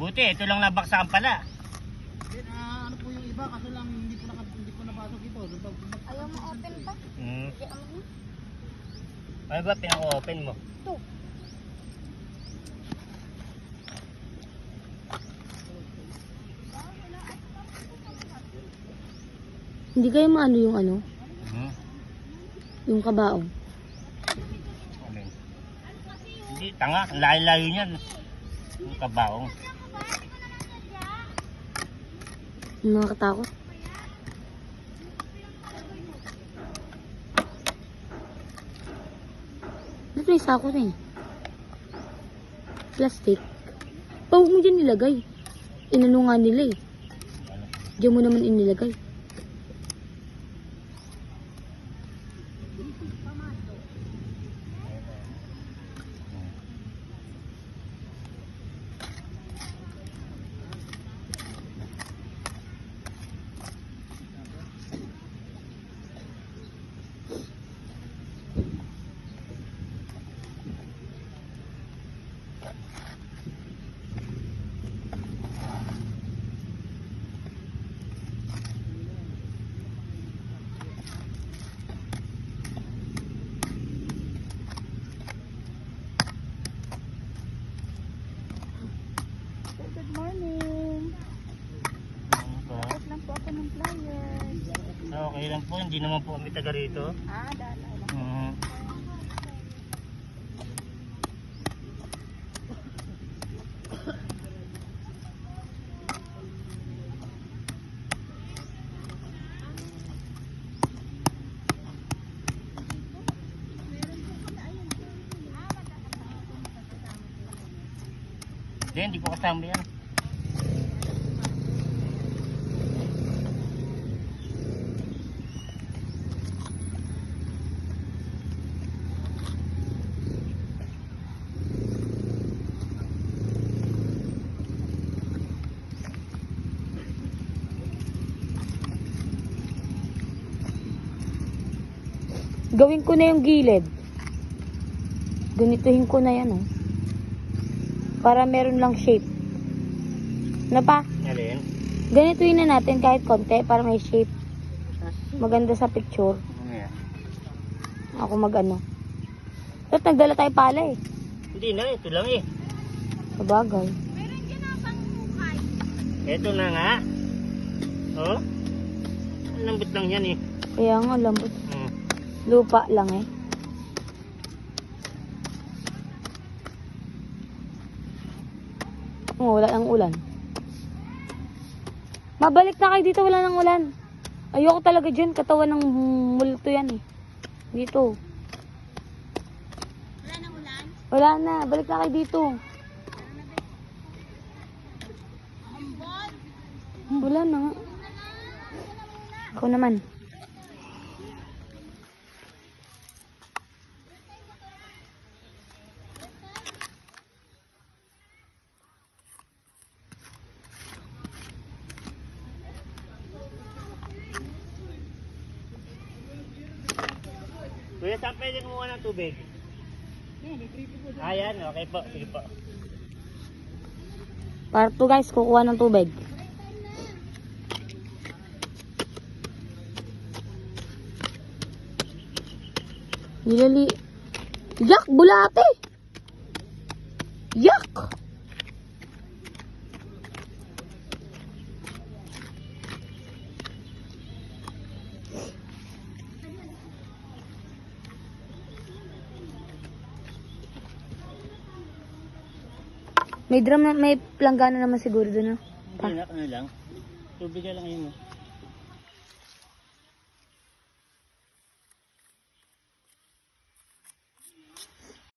Buti, ito lang nabaksakan pala. Then, ah, ano po yung iba, kaso lang hindi po, naka, hindi po napasok ito. Ayaw mo open pa? Hmm. Ano? Ano ba pinaka-open mo? Ito. Hindi kayo maano yung ano? Hmm. Yung kabaong. Hindi, tanga. Ang Layo-layo niyan. Yung kabaong. Nakakatakot. Ba't may sako na eh? Plastic. Pa, huwag mo dyan nilagay. Inano nga nila eh. Diyan mo naman inilagay. Good morning. Ano ba? Tapos lang po ako ng flyers. Okay lang po, hindi naman po kami taga rito. Ah, dala lang. Mhm. Hindi, hindi ko kasama yan. Gawin ko na yung gilid. Ganituhin ko na yan oh. Para meron lang shape. Ano pa? Alin? Ganituhin na natin kahit konti para may shape. Maganda sa picture. Ano yan? Ako mag-ano. Tapos nagdala tayo pala eh. Hindi na, ito lang eh. Sabagay. Ito na nga. Oh. Ang lambot lang yan eh. Kaya nga lambot. Hmm. Lupa lang eh. Oh, wala ng ulan. Mabalik na kayo dito, wala ng ulan. Ayoko talaga dyan, katawan ng multo yan eh. Dito. Wala nang ulan? Wala na, balik na kayo dito. Wala na. Ako naman. Kuya, saan pwede kumuha ng tubig? Ayan, okay po. Sige po. Part 2 guys, kukuha ng tubig. Nilali... Yak! Bulate! Yak! May drum may planggana naman siguro doon, no? Hindi na, ano lang. Tubig lang yun. oh.